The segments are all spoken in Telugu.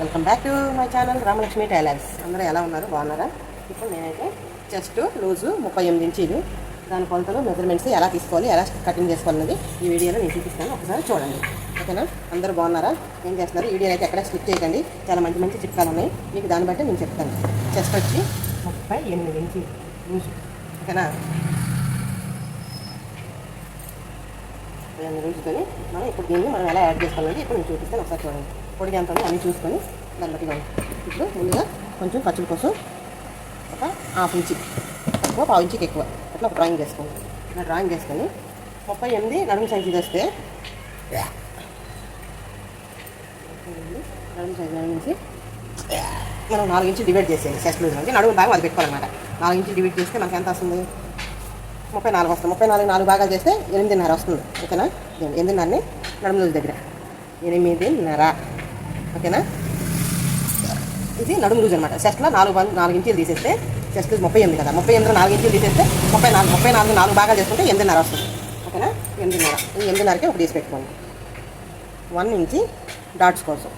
Welcome back to my channel Ramalakshmi tailors. అందరూ ఎలా ఉన్నారు? బాగున్నారా? ఇప్పుడు నేనైతే చెస్ట్ లూజు ముప్పై ఎనిమిది ఇంచీలు. దాని కొలతలు మెజర్మెంట్స్ ఎలా తీసుకోవాలి ఎలా కటింగ్ చేసుకోవాలన్నది ఈ వీడియోలో నేను చూపిస్తాను. ఒకసారి చూడండి. ఓకేనా? అందరూ బాగున్నారా? ఏం చేస్తున్నారు? వీడియో అయితే ఎక్కడ స్కిప్ చేయకండి. చాలా మంచి మంచి చిట్కాలు ఉన్నాయి. మీకు దాన్ని బట్టి నేను చెప్తాను. చెస్ట్ వచ్చి ముప్పై ఎనిమిది ఇంచీలు. లూజు ఓకేనా? రెండు మనం ఇప్పుడు దీన్ని మనం ఎలా యాడ్ చేసుకోవాలి ఇప్పుడు నేను చూపిస్తాను. ఒకసారి చూడండి. పొడిగి ఎంత ఉంది అన్నీ చూసుకొని దాన్ని బట్టి ఇప్పుడు ముందుగా కొంచెం ఖర్చుల కోసం ఒక హాఫ్ ఇంచి ఎక్కువ పావు ఇంచికి ఎక్కువ అట్లా ఒక డ్రాయింగ్ చేసుకోండి ఇలా డ్రాయింగ్ చేసుకొని ముప్పై ఎనిమిది నడుము సైజు తెస్తే నడుము సైజు నుంచి మనం నాలుగు ఇంచులు డివైడ్ చేసేయండి. సెస్ట్ లూజ్ నుంచి నడుము భాగం అది పెట్టుకోవాలన్నమాట. నాలుగు ఇంచులు డివైడ్ చేస్తే మనకి ఎంత వస్తుంది? ముప్పై నాలుగు వస్తుంది. ముప్పై నాలుగు నాలుగు భాగాలు చేస్తే ఎనిమిదిన్నర వస్తుంది. ఓకేనా? ఎనిమిదిన్నరని నడుము లూజ్ దగ్గర. ఎనిమిదిన్నర. ఓకేనా? ఇది నడుము లూజ్ అనమాట చెస్ట్లో నాలుగు నాలుగు ఇంచులు తీసేస్తే చెస్ట్ ముప్పై ఎనిమిది కదా. ముప్పై ఎనిమిది నాలుగు ఇంచులు తీసేస్తే ముప్పై నాలుగు ముప్పై నాలుగు నాలుగు భాగాలు చేసుకుంటే ఎనిమిదిన్నర వస్తుంది. ఓకేనా? ఎనిమిదిన్నర. ఈ ఎనిమిదిన్నరకి ఒక తీసి పెట్టుకోండి. వన్ ఇంచి డాట్స్ కోసం.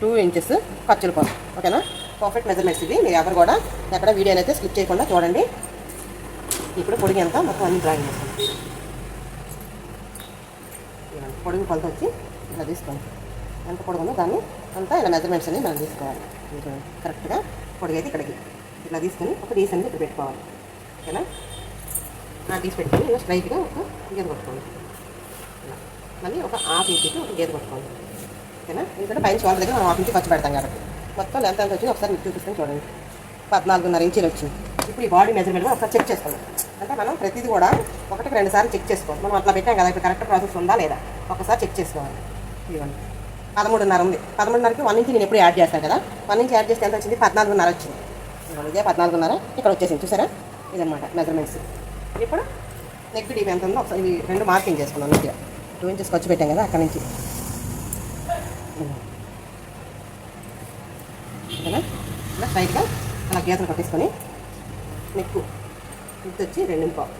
టూ ఇంచెస్ ఖర్చుల కోసం. ఓకేనా? పర్ఫెక్ట్ మెజర్మెంట్స్ ఇవి. మీరు ఎవరు కూడా ఎక్కడ వీడియోని అయితే స్కిప్ చేయకుండా చూడండి. ఇప్పుడు పొడిగి ఎంత? మొత్తం అన్ని డ్రాయింగ్ చేస్తాం. పొడిగి కొలత వచ్చి ఇలా తీసుకోండి. ఎంత పొడుగు ఉందో దాన్ని అంతా ఇలా మెజర్మెంట్స్ అన్ని మనం తీసుకోవాలి. కరెక్ట్గా పొడిగైతే ఇక్కడికి. ఇట్లా తీసుకొని ఒక డీస్ అనేది ఇక్కడ పెట్టుకోవాలి. ఓకేనా? నా డీస్ పెట్టుకొని ఇలా స్ట్రైట్గా ఒక గీత కొట్టుకోండి. ఇలా. మళ్ళీ ఒక హాఫ్ ఇంచుకి ఒక గీత కొట్టుకోండి. ఓకేనా? ఎందుకంటే పైన షోల్డర్ దగ్గర మనం హాఫ్ ఇంచు ఖర్చు పెడతాం కాబట్టి. మొత్తం ఎంత ఎంత వచ్చింది ఒకసారి మీకు చూపిస్తాను చూడండి. పద్నాలుగున్నర ఇంచీలు వచ్చింది. ఇప్పుడు ఈ బాడీ మెజర్మెంట్ కూడా ఒకసారి చెక్ చేసుకోండి. అంటే మనం ప్రతిదీ కూడా ఒకటికి రెండు సార్లు చెక్ చేసుకోవాలి. మనం అట్లా పెట్టాం కదా ఇప్పుడు కరెక్ట్ ప్రాసెస్ ఉందా లేదా? ఒకసారి చెక్ చేసుకోవాలి. ఇవన్నీ పదమూడున్నర ఉంది. పదమూడున్నరకి వన్ నుంచి నేను ఎప్పుడు యాడ్ చేస్తాను కదా? వన్ నుంచి యాడ్ చేస్తే ఎంత వచ్చింది? పద్నాలుగున్నర వచ్చింది. ఇదే పద్నాలుగున్నర. ఇక్కడ వచ్చేసింది చూసారా? ఇదనమాట మెజర్మెంట్స్ ఇప్పుడు నెక్ డీప్ ఎంత ఉందో ఒకసారి రెండు మార్కింగ్ చేసుకున్నాను నీట్గా. టూ ఇంచెస్ ఖర్చు పెట్టాం కదా అక్కడ నుంచి. ఇలా స్ట్రైట్గా అలా గీతలు కట్టేసుకొని నెక్కు ఇది వచ్చి రెండు పావు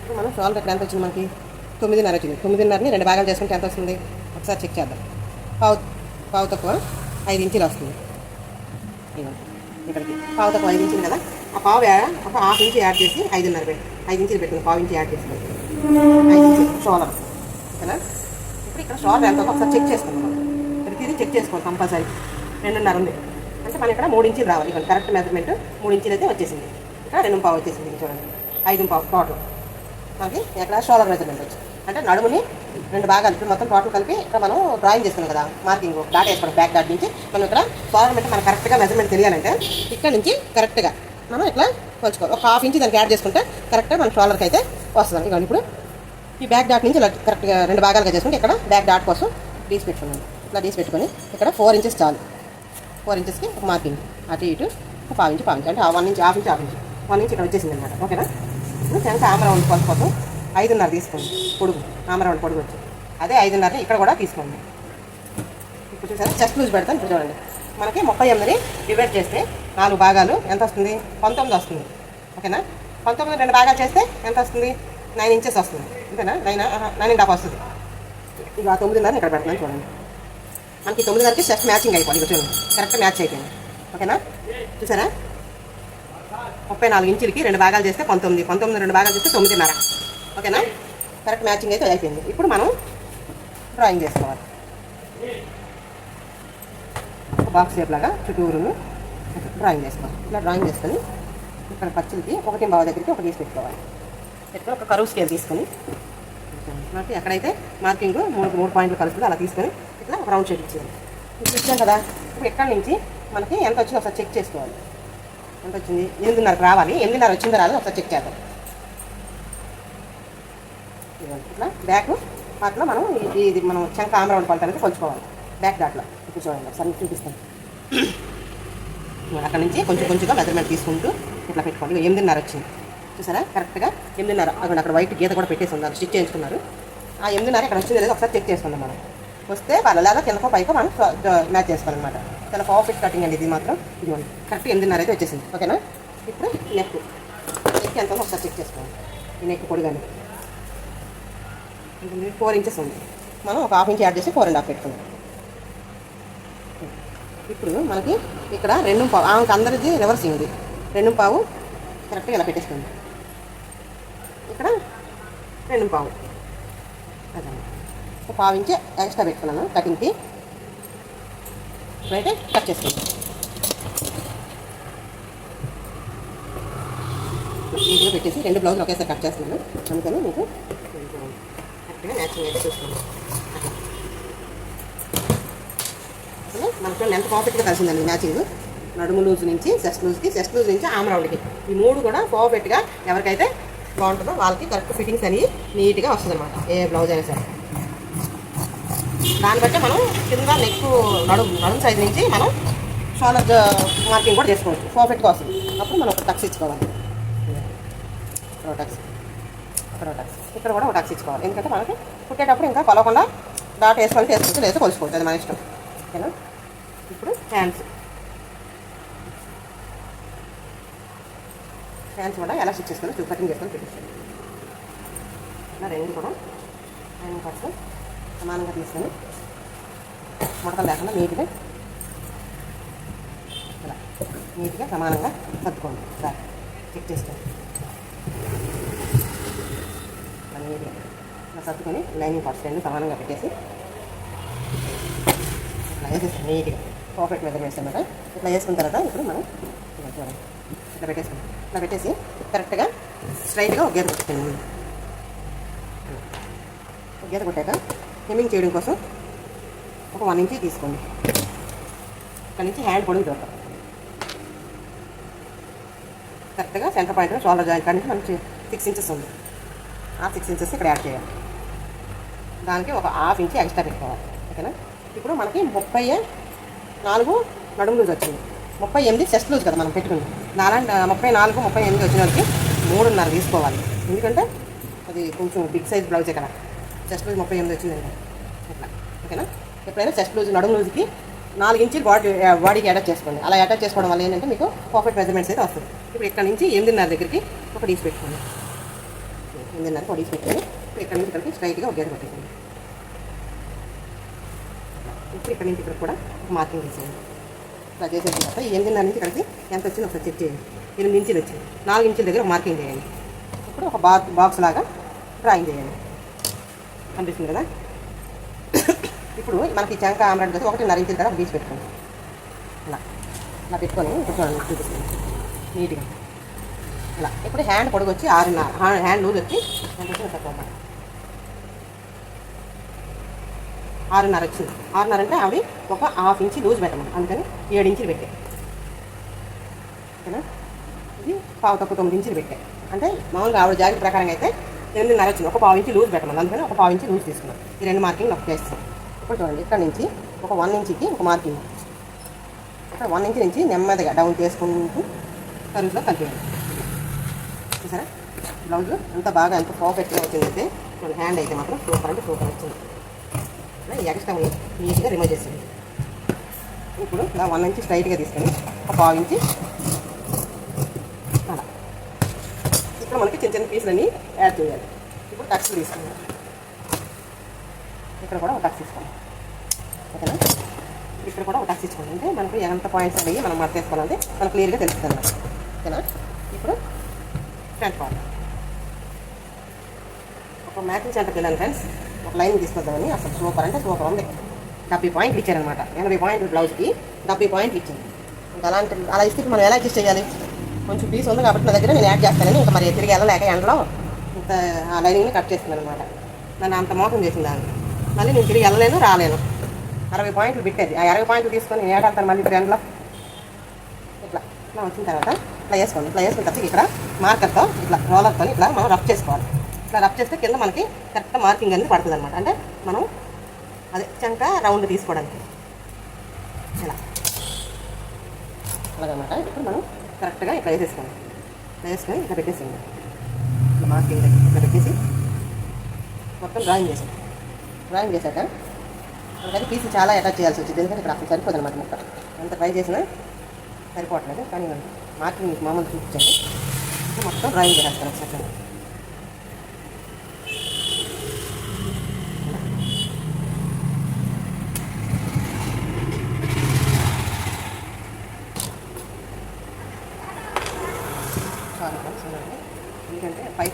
ఇప్పుడు మనం షాల్ ఎక్కడ ఎంత వచ్చింది మనకి? తొమ్మిదిన్నర వచ్చింది. తొమ్మిదిన్నరని రెండు భాగాలు చేసుకుంటే ఎంత వస్తుంది? ఒకసారి చెక్ చేద్దాం. పావు పావు తక్కువ ఐదు ఇంచులు వస్తుంది. ఇక్కడికి. పావు తక్కువ ఐదు ఇంచులు కదా? ఆ పావు ఒక హాఫ్ ఇంచు యాడ్ చేసి ఐదున్నర పెట్టి ఐదు ఇంచులు పెట్టింది పావు ఇంచు యాడ్ చేసి ఐదు ఇంచులు షోలర్ ఓకేనా? ఇప్పుడు ఇక్కడ షోలర్ ఎంత ఒకసారి చెక్ చేసుకుందాం. ప్రతిదీ చెక్ చేసుకోవాలి కంపల్సరీ రెండున్నర ఉంది. అంటే మనం ఇక్కడ మూడు ఇంచులు రావాలి. ఇక్కడ కరెక్ట్ మెజర్మెంట్ మూడు ఇంచులు అయితే వచ్చేసింది. ఇక్కడ రెండు పావు వచ్చేసింది. చూడండి. ఐదు పావు టోటల్ మనకి ఎక్కడ షోలర్ మెజర్మెంట్ వచ్చి. అంటే నడుముని రెండు భాగాలు ఇప్పుడు మొత్తం టోటల్ కలిపి ఇక్కడ మనం డ్రాయింగ్ చేసుకున్నాం కదా మార్కింగ్ డాట్ వేసుకోవడం బ్యాక్ డాట్ నుంచి. మనం ఇక్కడ షోలర్ అంటే మనం కరెక్ట్గా మెజర్మెంట్ తెలియాలంటే ఇక్కడ నుంచి కరెక్ట్గా మనం ఇట్లా కొలుచుకోవాలి ఒక హాఫ్ ఇంచ్ దానికి యాడ్ చేసుకుంటే కరెక్ట్గా మన షోలర్కి అయితే వస్తుంది. ఇక ఇప్పుడు ఈ బ్యాక్ డాట్ నుంచి ఇలా కరెక్ట్గా రెండు భాగాలుగా చేసుకుంటే ఇక్కడ బ్యాక్ డాట్ కోసం డీస్ పెట్టుకున్నాను. ఇట్లా డీస్ పెట్టుకొని ఇక్కడ ఫోర్ ఇంచెస్ చాలు. ఫోర్ ఇంచెస్కి ఒక మార్కింగ్ అటు ఇటు ఒక పావు ఇంచు పావు ఇంచు అంటే one inch half inch half inch one inch ఇక్కడ వచ్చేసింది అనమాట ఓకేనా ఇప్పుడు వెనక ఆమరౌండ్ కొలత కోసం ఐదున్నర తీసుకోండి. పొడుగు. ఆమరౌండ్ పొడుగు వచ్చి. అదే ఐదున్నర ఇక్కడ కూడా తీసుకోండి. ఇప్పుడు చూసారా? చెస్ట్ లూజ్ పెడతాను. ఇప్పుడు చూడండి. మనకి ముప్పై ఎనిమిది డివైడ్ చేస్తే నాలుగు భాగాలు. ఎంత వస్తుంది? పంతొమ్మిది వస్తుంది. ఓకేనా? పంతొమ్మిది రెండు భాగాలు చేస్తే ఎంత వస్తుంది? నైన్ ఇంచెస్ వస్తుంది. అంతేనా? నైన్ నైన్ అండ్ హాఫ్ వస్తుంది. ఇక ఆ తొమ్మిదిన్నర ఇక్కడ పెడుతున్నాను చూడండి. మనకి తొమ్మిదిన్నరకి చెస్ట్ మ్యాచింగ్ అయిపోయింది. చూడండి. కరెక్ట్ మ్యాచ్ అయిపోయింది. ఓకేనా? చూసారా? ముప్పై నాలుగు ఇంచులకి రెండు భాగాలు చేస్తే పంతొమ్మిది. పంతొమ్మిది రెండు భాగాలు చేస్తే తొమ్మిదిన్నర. ఓకేనా? కరెక్ట్ మ్యాచింగ్ అయితే అయిపోయింది. ఇప్పుడు మనం డ్రాయింగ్ చేసుకోవాలి. ఒక బాక్స్ షేప్ లాగా చుట్టూరును డ్రాయింగ్ చేసుకోవాలి. ఇలా డ్రాయింగ్ చేసుకొని ఇక్కడ పచ్చిలకి ఒకటి బావ దగ్గరికి ఒకటి తీసి పెట్టుకోవాలి. పెట్టుకొని ఒక కరువు స్కేల్ తీసుకొని మనకి ఎక్కడైతే మార్కింగ్ మూడు మూడు పాయింట్లు కలుస్తుంది అలా తీసుకొని ఇట్లా ఒక రౌండ్ షేప్ ఇచ్చేయాలి. ఇప్పుడు ఇచ్చాం కదా? ఇప్పుడు ఎక్కడి నుంచి మనకి ఎంత వచ్చిందో ఒకసారి చెక్ చేసుకోవాలి. ఎంత వచ్చింది ఎనిమిదిన్నరకు రావాలి. ఎనిమిదిన్నర వచ్చిందో రాదు ఒకసారి చెక్ చేద్దాం. ఇట్లా బ్యాక్ పార్ట్లో మనం ఇది మనం చంక ఆమరౌండ్ కొలత అనేది కొలుచుకోవాలి. బ్యాక్ డాట్లో. ఇప్పుడు చూడండి ఒకసారి చూపిస్తాను. అక్కడ నుంచి కొంచెం కొంచెంగా మెజర్మెంట్ తీసుకుంటూ ఇట్లా పెట్టుకోండి. ఎనిమిదిన్నర వచ్చింది. చూసారా? కరెక్ట్గా ఎనిమిదిన్నర. అక్కడ అక్కడ వైట్ గీత కూడా పెట్టేసి ఉన్నారు. స్టిచ్ చేయించుకున్నారు. ఆ ఎనిమిదిన్నర ఇక్కడ వచ్చింది లేదో ఒకసారి చెక్ చేసుకుందాం మనం. వస్తే వాళ్ళ లేదా కిందకో పైకో మనం మ్యాచ్ చేసుకోవాలన్నమాట. చాలా పర్ఫెక్ట్ కటింగ్ అండి ఇది మాత్రం. ఇదిగోండి. కరెక్ట్ ఎనిమిదిన్నర అయితే వచ్చేసింది. ఓకేనా? ఇప్పుడు నెక్ నెక్ ఎంత ఒకసారి చెక్ చేసుకోండి. ఈ నెక్ పొడిగానే ఫోర్ ఇంచెస్ ఉంది. మనం ఒక హాఫ్ ఇంచ్ యాడ్ చేసి ఫోర్ అండ్ హాఫ్ పెట్టుకుందాం. ఇప్పుడు మనకి ఇక్కడ రెండు పావు ఆమెకి అందరిది రివర్సింగ్ ఉంది. రెండు పావు కరెక్ట్గా ఇలా పెట్టేసుకోండి. ఇక్కడ రెండు పావు. అదే. ఒక పావు ఇంచే ఎక్స్ట్రా పెట్టుకున్నాను కటింగ్కి ఇప్పుడైతే కట్ చేసుకుందాం ఇంట్లో పెట్టేసి రెండు బ్లౌజులు ఒకేసారి కట్ చేస్తున్నాను. అందుకని మీకు కరెక్ట్గా మ్యాచింగ్ అయితే మనకు ఎంత పర్ఫెక్ట్గా కలిసిందండి మ్యాచింగ్ నడుము లూజ్ నుంచి చెస్ట్ లూజ్కి చెస్ట్ లూజ్ నుంచి ఆమరౌండ్కి ఈ మూడు కూడా పర్ఫెక్ట్గా ఎవరికైతే బాగుంటుందో వాళ్ళకి కరెక్ట్ ఫిట్టింగ్స్ అనేవి నీట్గా వస్తుంది అనమాట ఏ బ్లౌజ్ అయినా సరే. దాన్ని బట్టి మనం కింద నెక్ నడుము నడుము సైజ్ నుంచి మనం షోల్డర్ మార్కింగ్ కూడా చేసుకోవచ్చు. పర్ఫెక్ట్గా వస్తుంది. అప్పుడు మనం ఒక టక్స్ ఇచ్చుకోవాలి. ఇక్కడ టక్స్ ఇక్కడ టక్స్ ఇక్కడ కూడా ఒక టక్స్ ఇచ్చుకోవాలి. ఎందుకంటే మనకి కుట్టేటప్పుడు ఇంకా కొలవకుండా డాట్ వేసుకొని చేసుకోవచ్చు లేదా కొలుచుకోవచ్చు అది మన ఇష్టం. ఓకేనా? ఇప్పుడు హ్యాండ్స్ హ్యాండ్స్ కూడా ఎలా స్టిచ్ చేసుకొని చూ కటింగ్ చేసుకొని పెట్టేస్తాను రెండు కూడా. హ్యాండ్ కట్స్ సమానంగా తీసుకొని ముడతలు లేకుండా నీట్గా ఇలా నీట్గా సమానంగా సర్దుకోండి. సార్ చెక్ చేసుకోండి. నీట్గా ఇలా సర్దుకొని లైనింగ్ పార్ట్స్ రెండు సమానంగా పెట్టేసి ఇట్లా వేసేస్తాం నీట్గా పర్ఫెక్ట్ మెజర్మెంట్స్ అనమాట ఇట్లా వేసుకున్న తర్వాత ఇప్పుడు మనం చూడండి. ఇట్లా పెట్టేసుకుంటాం ఇట్లా పెట్టేసి కరెక్ట్గా స్ట్రైట్గా ఒక గీత కొట్టుకుంది ఒక గీత కొట్టాక హెమ్మింగ్ చేయడం కోసం ఒక వన్ ఇంచ్ తీసుకోండి. ఇక్కడ నుంచి హ్యాండ్ పొడుగు దొరకదు. కరెక్ట్గా సెంటర్ పాయింట్ షోల్డర్ జాయింట్ కానీ మనకి సిక్స్ ఇంచెస్ ఉంది. ఆ సిక్స్ ఇంచెస్ ఇక్కడ యాడ్ చేయాలి. దానికి ఒక హాఫ్ ఇంచ్ ఎక్స్ట్రా పెట్టుకోవాలి. ఓకేనా? ఇప్పుడు మనకి ముప్పై నాలుగు నడుము లూజ్ వచ్చింది. ముప్పై ఎనిమిది చెస్ట్ లూజ్ కదా మనం పెట్టుకుంది నాలుగు ముప్పై నాలుగు ముప్పై ఎనిమిది వచ్చిన వాళ్ళకి మూడున్నర తీసుకోవాలి. ఎందుకంటే అది కొంచెం బిగ్ సైజ్ బ్లౌజే కదా. చెస్ట్ లూజ్ ముప్పై ఎనిమిది వచ్చిందండి అట్లా ఓకేనా? ఎప్పుడైనా చెస్ట్ లూజ్ నడుము లూజ్కి నాలుగు ఇంచులు బాడీ బాడీకి అటాచ్ చేసుకోండి. అలా అటాచ్ చేసుకోవడం వల్ల ఏంటంటే మీకు పర్ఫెక్ట్ మెజర్మెంట్స్ అయితే వస్తుంది. ఇప్పుడు ఇక్కడ నుంచి ఎనిమిదిన్నర దగ్గరికి? ఒక డీస్ పెట్టుకోండి. ఎనిమిదిన్నరకు ఒక డీస్ పెట్టుకొని ఇప్పుడు ఇక్కడ నుంచి ఇక్కడికి స్ట్రైట్గా ఒక గేద పెట్టేసుకోండి ఇప్పుడు ఇక్కడ నుంచి ఇక్కడ కూడా ఒక మార్కింగ్ చేసేయండి ఇట్లా చేసిన తర్వాత ఎనిమిదిన్నర నుంచి ఇక్కడికి? ఎంత వచ్చిందో ఒకసారి చెక్ చేయండి. ఎనిమిది ఇంచులు వచ్చింది. నాలుగు ఇంచుల దగ్గర మార్కింగ్ చేయండి. ఇప్పుడు ఒక బాక్స్ బాక్స్ లాగా డ్రాయింగ్ చేయండి. అనిపిస్తుంది కదా? ఇప్పుడు మనకి ఈ చంక ఆమ్లెట్ వచ్చి ఒకటిన్నర ఇంచుల దగ్గర బీచ్ పెట్టుకోండి. ఇలా ఇలా పెట్టుకొని చూడండి చూపిస్తుంది నీట్గా. ఇలా ఇప్పుడు హ్యాండ్ పొడుగు వచ్చి ఆరున్నర హ్యాండ్ లూజ్ వచ్చి ఎంత తక్కువ ఆరున్నర వచ్చింది. ఆరున్నర అంటే అవి ఒక హాఫ్ ఇంచ్ లూజ్ పెట్టమని అందుకని ఏడు ఇంచులు పెట్టే. ఓకేనా? ఇది పావు తక్కువ తొమ్మిది ఇంచులు పెట్టే. అంటే మామూలుగా ఆవిడ జాగ్రత్త ప్రకారం అయితే ఎనిమిదిన్నర వచ్చింది ఒక పావు ఇంచి లూజ్ పెట్టమని. అందుకని ఒక పావు ఇంచి లూజ్ తీసుకున్నాం. ఈ రెండు మార్కింగ్ నాకు చేస్తాం ఇప్పుడు చూడండి ఇక్కడ నుంచి ఒక వన్ ఇంచుకి ఒక మార్కింగ్. ఇక్కడ వన్ ఇంచ్ నుంచి నెమ్మదిగా డౌన్ చేసుకుంటూ కరువులో కలిపేయండి చూసారా? బ్లౌజ్ ఎంత బాగా ఎంత పర్ఫెక్ట్గా వచ్చిందైతే చూడండి హ్యాండ్ అయితే మాత్రం సూపర్ అంటే సూపర్ వచ్చింది. ఈ ఎక్స్ట్రా నీట్గా రిమూవ్ చేసింది ఇప్పుడు ఇలా వన్ ఇంచ్ స్ట్రైట్గా తీసుకొని ఒక పావు ఇంచి అలా ఇక్కడ మనకి చిన్న చిన్న పీసులన్నీ యాడ్ చేయాలి. ఇప్పుడు టక్స్ తీసుకుందాం. ఇక్కడ కూడా ఒక టక్స్ తీసుకోండి. ఓకేనా? ఇక్కడ కూడా ఒక టక్స్ తీసుకోండి. అంటే మనకు ఎంత పాయింట్స్ అనేవి మనం మార్క్ చేసుకోవాలంటే మనకు క్లియర్గా తెలుస్తుంది ఓకేనా? ఇప్పుడు ఫ్రంట్ పార్ట్ ఒక మ్యాచింగ్ సెంటర్కి వెళ్ళాను ఫ్రెండ్స్ ఒక లైన్ తీసుకొద్దామని. అసలు సూపర్ అంటే సూపర్ ఉంది. డెబ్బై పాయింట్లు ఇచ్చారనమాట ఎనభై పాయింట్లు బ్లౌజ్కి డెబ్బై పాయింట్లు ఇచ్చింది. ఇంకా అలాంటి అలా ఇస్తే మనం ఎలా అడ్జస్ట్ చేయాలి? కొంచెం పీస్ ఉంది కాబట్టి నా దగ్గర నేను యాడ్ చేస్తానని ఇంకా మరి తిరిగి వెళ్ళలేక ఎండలో ఇంత ఆ లైనింగ్ని కట్ చేస్తున్నాను అనమాట నన్ను అంత మోసం చేసింది దాన్ని మళ్ళీ నేను తిరిగి వెళ్ళలేను రాలేను. అరవై పాయింట్లు పెట్టేది. ఆ అరవై పాయింట్లు తీసుకొని నేను ఏడాడతాను మళ్ళీ ఇప్పుడు ఎండలో. ఇట్లా. ఇట్లా వచ్చిన తర్వాత ఇట్లా వేసుకోండి ఇట్లా వేసుకున్న తర్వాత ఇక్కడ మార్కర్తో ఇట్లా రోలర్తో ఇట్లా మనం రఫ్ చేసుకోవాలి. ఇట్లా రఫ్ చేస్తే కింద మనకి కరెక్ట్ మార్కింగ్ అనేది పడుతుంది అనమాట అంటే మనం అదే చంక రౌండ్ తీసుకోవడానికి. ఇలా. అలాగనమాట. ఇప్పుడు మనం కరెక్ట్గా ఇట్లా వేసేసుకోండి. వేసుకొని ఇట్లా పెట్టేసేయండి ఇట్లా మార్కింగ్ దగ్గర ఇట్లా పెట్టేసి మొత్తం డ్రాయింగ్ చేసాం డ్రాయింగ్ చేశాక మనకైతే పీస్ చాలా అటాచ్ చేయాల్సి వచ్చింది. ఎందుకంటే ఇక్కడ అసలు సరిపోదు అనమాట మొత్తం. ఎంత ట్రై చేసినా సరిపోవట్లేదు. కానీ మార్కింగ్ మామూలు చూపించండి. మొత్తం డ్రాయింగ్ చేసేస్తాను. ఒకసారి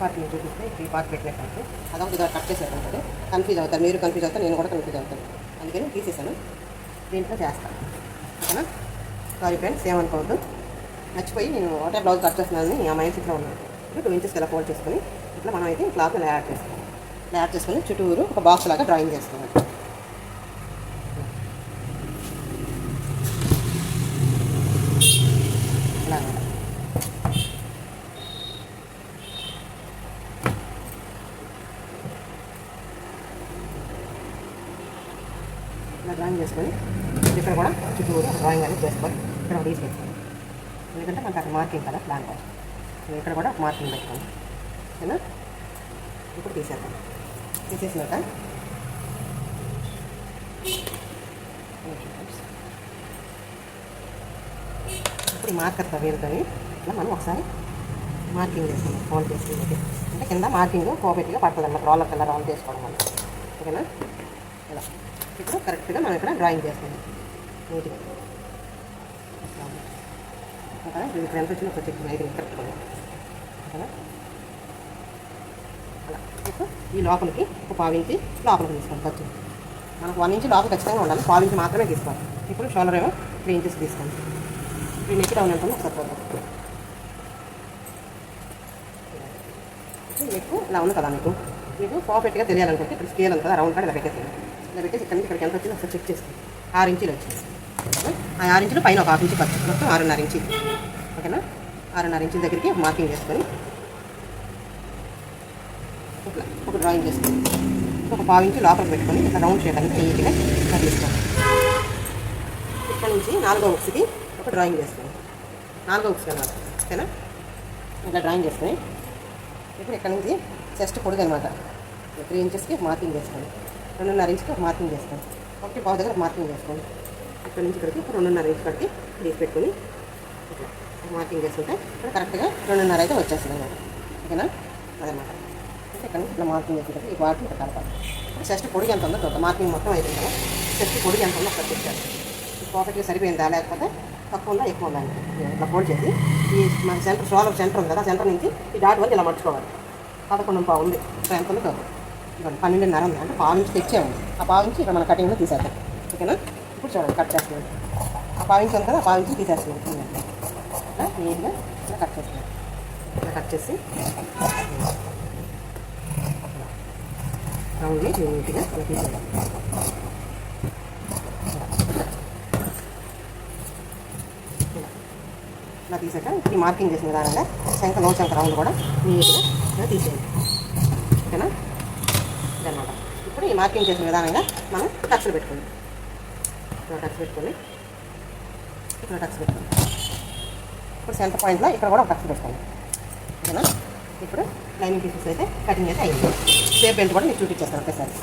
పార్ట్ నేను చూపిస్తే ఈ పార్ట్ పెట్టినట్టు అదొకటి ఇలా కట్ చేసేది ఉంటుంది కన్ఫ్యూజ్ అవుతారు. మీరు కన్ఫ్యూజ్ అవుతారు. నేను కూడా కన్ఫ్యూజ్ అవుతాను. అందుకని తీసేసాను. దీంట్లో చేస్తాను. ఓకేనా? సారీ ఫ్రెండ్స్ ఏమనుకోవద్దు. మర్చిపోయి నేను ఒకటే బ్లౌజ్ కట్ చేస్తున్నానని ఆ మైండ్ సెట్లో ఉన్నాను. ఇప్పుడు టూ ఇంచెస్కి ఇలా ఫోల్డ్ చేసుకుని ఇట్లా మనం అయితే క్లాత్ ఇలా యాడ్ చేసుకోవాలి యాడ్ చేసుకొని చుట్టూరు ఒక బాక్స్ లాగా డ్రాయింగ్ చేసుకోవాలి ఇలా అన్నమాట. ఇలా డ్రాయింగ్ చేసుకొని ఇక్కడ కూడా చుట్టూరు డ్రాయింగ్ అనేది చేసుకొని ఇక్కడ ఒక తీసి పెట్టుకోండి ఎందుకంటే మనకు అక్కడ మార్కింగ్ కదా ప్లాన్ కోసం. నేను ఇక్కడ కూడా మార్కింగ్ పెట్టుకోండి ఓకేనా ఇప్పుడు తీసేద్దాం. తీసేసినాక ఇప్పుడు మార్కర్ వేరుతో ఇట్లా మనం ఒకసారి మార్కింగ్ చేసుకుందాం ఫోన్ చేసి అంటే కింద మార్కింగ్ కోపెట్గా పడుతుంది అన్నమాట రోలర్ కింద రౌండ్ చేసుకోవడం వల్ల. ఓకేనా? ఇలా. ఇప్పుడు కరెక్ట్గా మనం ఇక్కడ డ్రాయింగ్ చేస్తాము. నీట్గా. ఓకేనా? ఇక్కడ ఎంత వచ్చిందో ఒక చెక్ ఐదు కరెక్ట్గా ఓకేనా? అలా. ఇప్పుడు ఈ లోపలికి ఒక పావించి లోపలికి తీసుకోండి ఖర్చు మనకు వన్ ఇంచ్ లోపల ఖచ్చితంగా ఉండాలి. పావించి మాత్రమే తీసుకోవాలి. ఇప్పుడు షోల్డర్ ఏమో త్రీ ఇంచెస్ తీసుకోండి. త్రీ నెక్కి డౌన్ ఉంటుంది ఒకసారి చూద్దాం. మీకు ఇలా ఉంది కదా మీకు. మీకు పర్ఫెక్ట్గా తెలియాలనుకుంటే ఇప్పుడు స్కేల్ ఉంది కదా రౌండ్ కూడా ఇలా పెట్టేసింది ఇలా పెట్టేసి ఇక్కడ నుంచి ఇక్కడికి ఎంత వచ్చింది ఒకసారి చెక్ చేసుకోండి ఆరు ఇంచులు వచ్చింది ఆ ఆరు ఇంచులు పైన ఒక హాఫ్ ఇంచు ఖర్చు. మొత్తం ఆరున్నర ఇంచులు ఓకేనా? ఆరున్నర ఇంచుల దగ్గరికి మార్కింగ్ చేసుకొని ఇట్లా ఒక డ్రాయింగ్ చేసుకొని ఒక పావు ఇంచు లోపల పెట్టుకొని ఇట్లా రౌండ్ చేయడానికి నీట్గా కట్ చేసుకోండి ఇక్కడ నుంచి నాలుగో బుక్స్కి ఒక డ్రాయింగ్ చేసుకోండి నాలుగో బుక్స్ అనమాట ఓకేనా? ఇట్లా డ్రాయింగ్ చేసుకొని ఇప్పుడు ఇక్కడ నుంచి చెస్ట్ పొడుగు అనమాట త్రీ ఇంచెస్కి మార్కింగ్ చేసుకోండి రెండున్నర ఇంచుకి ఒక మార్కింగ్ చేస్తాను. ఒకటి పావు దగ్గర మార్కింగ్ చేసుకోండి ఇక్కడ నుంచి ఇక్కడికి రెండున్నర ఇంచు కడికి తీసి పెట్టుకొని ఇట్లా మార్కింగ్ చేసుకుంటే ఇక్కడ కరెక్ట్గా రెండున్నర అయితే వచ్చేస్తుంది అన్నమాట. ఓకేనా? అదనమాట ఇక్కడ నుంచి ఇట్లా మార్కింగ్ చేసుకుంటే ఈ వాటిని ఇక్కడ కలపాలి. ఇప్పుడు చెస్ట్ పొడిగి ఎంత ఉందో చూద్దాం. మార్కింగ్ మొత్తం అయిపోయింది కదా చెస్ట్ పొడిగి ఎంత ఉందో ఒకటి చెప్తాను పాకెట్కి సరిపోయిందా? లేకపోతే తక్కువ ఉందా? ఎక్కువ ఉందా? ఇట్లా ఫోల్డ్ చేసి ఈ మన సెంటర్ సోలర్ సెంటర్ ఉంది కదా సెంటర్ నుంచి ఈ డాట్ వరకు ఇలా మర్చుకోవాలి. పదకొండు పావు ఉంది. ఎంత ఉంది ఇవ్వండి పన్నెండున్నర ఉంది. అంటే పావు నుంచి తెచ్చే ఆ పావు నుంచి ఇక్కడ మన కటింగ్లో తీసేద్దాం. ఓకేనా? ఇప్పుడు చూడండి కట్ చేస్తున్నాం. ఆ పావు నుంచి ఉంది కదా ఆ పావు నుంచి తీసేస్తున్నాం. ఇట్లా నీట్గా ఇలా కట్ చేస్తున్నాం. ఇలా కట్ చేసి రౌండ్ని నీట్గా ఇలా తీసేయాలి ఇలా తీసాక ఈ మార్కింగ్ చేసిన విధానంగా శంక నో శంక రౌండ్ కూడా నీట్గా ఇలా తీసేయండి ఓకేనా ఇదన్నమాట ఇప్పుడు ఈ మార్కింగ్ చేసిన విధానంగా మనం టచ్లు పెట్టుకోండి ఇక్కడ టక్స్ పెట్టుకోండి. ఇక్కడ టక్స్ పెట్టుకోండి. ఇప్పుడు సెంటర్ పాయింట్లో ఇక్కడ కూడా ఒక టక్స్ పెట్టుకోండి. ఓకేనా? ఇప్పుడు లైనింగ్ పీసెస్ అయితే కటింగ్ అయితే అయింది. సేఫ్ బెల్ట్ కూడా నేను చూపించేస్తాను ఒకేసారి.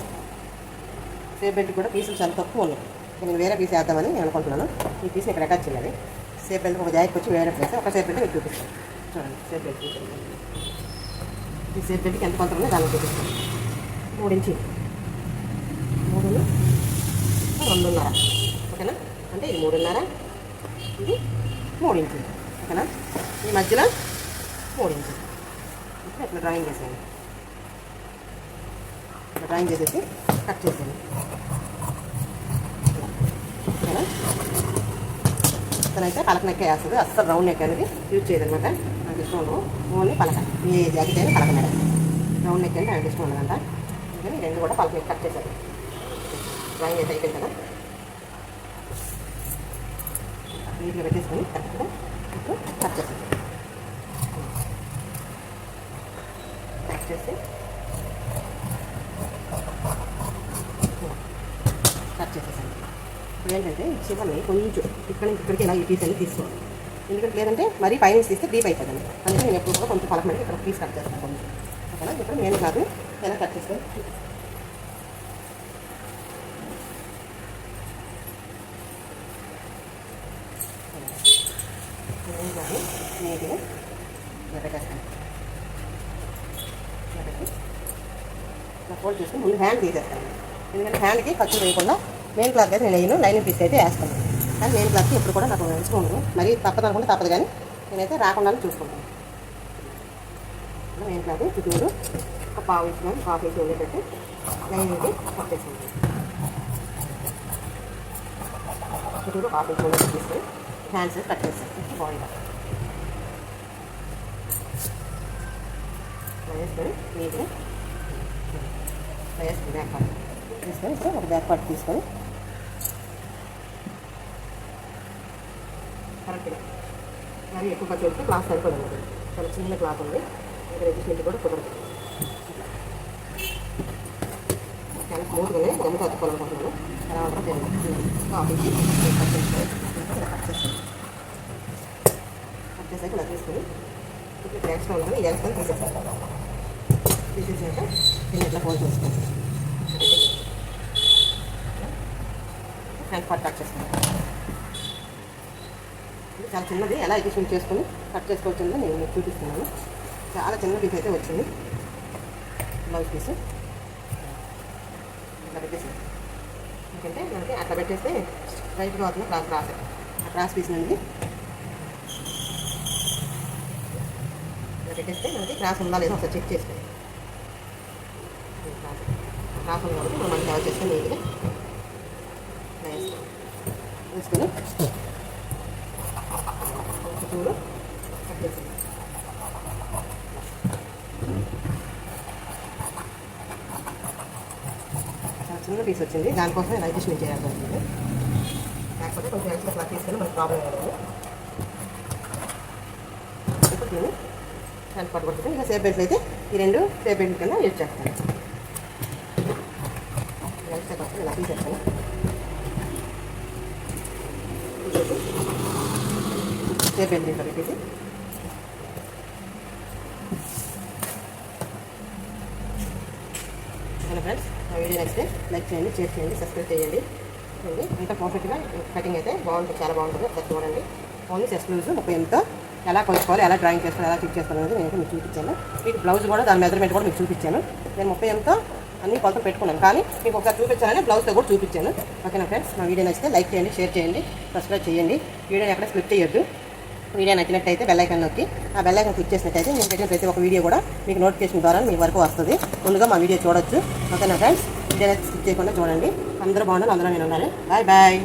సేఫ్ బెల్ట్ కూడా పీసులు చాలా తక్కువ ఉన్నాయి. నేను వేరే పీస్ వేద్దామని నేను అనుకుంటున్నాను. ఈ పీస్ ఇక్కడ అటాచ్ చేయాలి. సేఫ్ బెల్ట్ ఒక జాయికి వచ్చి వేరే ప్లేస్ ఒక సేఫ్ బెల్ట్ మీకు చూపిస్తాను. చూడండి సేఫ్ బెల్ట్ చూపించండి. ఈ సేఫ్ బెల్ట్కి ఎంత కొంత ఉందో దాన్ని చూపిస్తాను. మూడించి ఇంచి మూడు రెండున్నర. ఓకేనా? అంటే ఇది మూడున్నర. ఇది మూడు ఇంచులు ఓకేనా? ఈ మధ్యలో మూడు ఇంచులు ఇప్పుడు ఇట్లా డ్రాయింగ్ చేసేయండి. ఇట్లా డ్రాయింగ్ చేసేసి కట్ చేసేయండి. ఓకేనా? ఇతనైతే పలక నెక్క వేస్తుంది. అస్సలు రౌండ్ నెక్ అనేది యూజ్ చేయదనమాట నాకు ఇష్టం ఉండదు. ఓన్లీ పలక. ఏ జాకెట్ అయినా పలక రౌండ్ నెక్ అంటే నాకు ఇష్టం ఉండదంట. అందుకని రెండు కూడా పలక నెక్ కట్ చేశారు డ్రాయింగ్ అయితే అయిపోయింది కదా? నీట్గా పెట్టేసుకొని కరెక్ట్గా ఇప్పుడు కట్ చేసేది కట్ చేసి కట్ చేసేసాను. ఇప్పుడు ఏంటంటే చివరిని కొంచెం ఇక్కడ నుంచి ఇక్కడికి ఇలా ఈ పీస్ అనేది తీసుకోవాలి. ఎందుకంటే లేదంటే మరీ పైన తీస్తే డీప్ అయిపోతుంది. అందుకే నేను ఎప్పుడు కూడా కొంచెం పలకమంటే ఇక్కడ పీస్ కట్ చేస్తాను కొంచెం. ఓకేనా? ఇప్పుడు నేను కాదు ఎలా కట్ చేసుకొని నేను కాదు నీట్గా ఇలా పెట్టేస్తాను ఇలా ఫోల్డ్ చేసుకుని ముందు హ్యాండ్ తీసేస్తాను. ఎందుకంటే హ్యాండ్కి ఖర్చు వేయకుండా మెయిన్ క్లాత్ అయితే నేను వేయను లైనింగ్ పీస్ అయితే వేస్తాను. కానీ మెయిన్ క్లాత్కి ఎప్పుడు కూడా నాకు ఇష్టం ఉండదు. మరీ తప్పదు అనుకుంటే తప్పదు కానీ నేనైతే రాకుండానే చూసుకుంటాను. మెయిన్ క్లాత్ చుట్టూరు ఒక పావు ఇంచు కానీ హాఫ్ ఇంచ్ ఉండేటట్టు లైన్కి కట్ చుట్టూరు హాఫ్ ఇంచ్ ఉండేటట్టు హ్యాండ్స్ కట్ చేస్తాను. బాగుంటుంది వేసుకొని నీట్గా వేసుకొని బ్యాక్ తీసుకొని ఇప్పుడు ఒక బ్యాక్ పార్ట్ తీసుకొని కరెక్ట్గా మరి ఎక్కువ ఖర్చు పెడితే క్లాస్ సరిపోదు చాలా చిన్న క్లాత్ ఉంది. ఇక్కడ కూడా కుదరదు. చాలా స్మూత్గానే గమ్ అతుక్కోవాలనుకుంటున్నాను ఎలా ఉంటుందో తెలియదు ఆఫీస్కి కట్ కట్ చేస్తాను కట్ చేసాక ఇలా తీసుకొని ఇప్పుడు ఎక్స్ట్రా ఉంటుంది. ఇది తీసేస్తాను. తీసేసాక దీన్ని ఇట్లా ఫోల్డ్ చేసుకోండి ఫ్రంట్ పార్ట్ కట్ చేస్తాను. చాలా చిన్నది. ఎలా అడ్జస్ట్మెంట్ చేసుకొని కట్ చేసుకోవచ్చిందో నేను మీకు చూపిస్తున్నాను. చాలా చిన్న పీస్ అయితే వచ్చింది. బ్లౌజ్ పీస్ ఇట్లా పెట్టేసి ఎందుకంటే మనకి అట్లా పెట్టేస్తే రైట్గా అవుతుంది క్రాస్ క్రాస్ ఆ క్రాస్ పీస్ నుండి ఇలా పెట్టేస్తే మనకి క్రాస్ ఉందా లేదా ఒకసారి చెక్ చేసుకోండి రాకుండా వరకు మనం మనకి కవర్ చేసుకొని నీట్గా ఇలా వేసుకొని చూడు చిన్న పీస్ వచ్చింది. దానికోసం నేను అడ్జస్ట్మెంట్ చేయాల్సి వచ్చింది లేకపోతే కొంచెం ఎక్స్ట్రా క్లాత్ తీసుకొని మనకు ప్రాబ్లం అవ్వదు ఇప్పుడు నేను హ్యాండ్ పట్టుకుంటుంది ఇంకా సేఫ్ బెల్ట్ అయితే ఈ రెండు సేఫ్ బెల్ట్ కింద యూజ్ చేస్తాను ఎక్స్ట్రా క్లాత్ ఇలా తీసేస్తాను అయిపోయింది ఇక్కడికి హలో ఫ్రెండ్స్ నా వీడియో నచ్చితే లైక్ చేయండి షేర్ చేయండి సబ్స్క్రైబ్ చేయండి. చూడండి ఎంత పర్ఫెక్ట్గా కటింగ్ అయితే బాగుంటుంది చాలా బాగుంటుంది. ఒకసారి చూడండి. ఓన్లీ చెస్ట్ లూజ్ ముప్పై ఎంతో ఎలా కొలుచుకోవాలి ఎలా డ్రాయింగ్ చేసుకోవాలి ఎలా చెక్ చేసుకోవాలి అనేది నేను మీకు చూపించాను. మీకు బ్లౌజ్ కూడా దాని మెజర్మెంట్ కూడా మీకు చూపించాను. నేను ముప్పై ఎంతో అన్ని కొలత పెట్టుకున్నాను. కానీ మీకు ఒకసారి చూపించాలని బ్లౌజ్తో కూడా చూపించాను. ఓకేనా ఫ్రెండ్స్? నా వీడియో నచ్చితే లైక్ చేయండి షేర్ చేయండి సబ్స్క్రైబ్ చేయండి. వీడియోని ఎక్కడ స్లిప్ చేయొద్దు. వీడియో నచ్చినట్టయితే బెల్లైకన్ నొక్కి ఆ బెల్లైకన్ క్లిక్ చేసినట్టయితే నేను పెట్టిన ప్రతి ఒక్క వీడియో కూడా మీకు నోటిఫికేషన్ ద్వారా మీ వరకు వస్తుంది. ముందుగా మా వీడియో చూడొచ్చు. ఓకేనా ఫ్రెండ్స్ వీడియో స్కిప్ చేయకుండా చూడండి. అందరూ బాగుండాలి అందరూ నేను ఉండాలి. Bye bye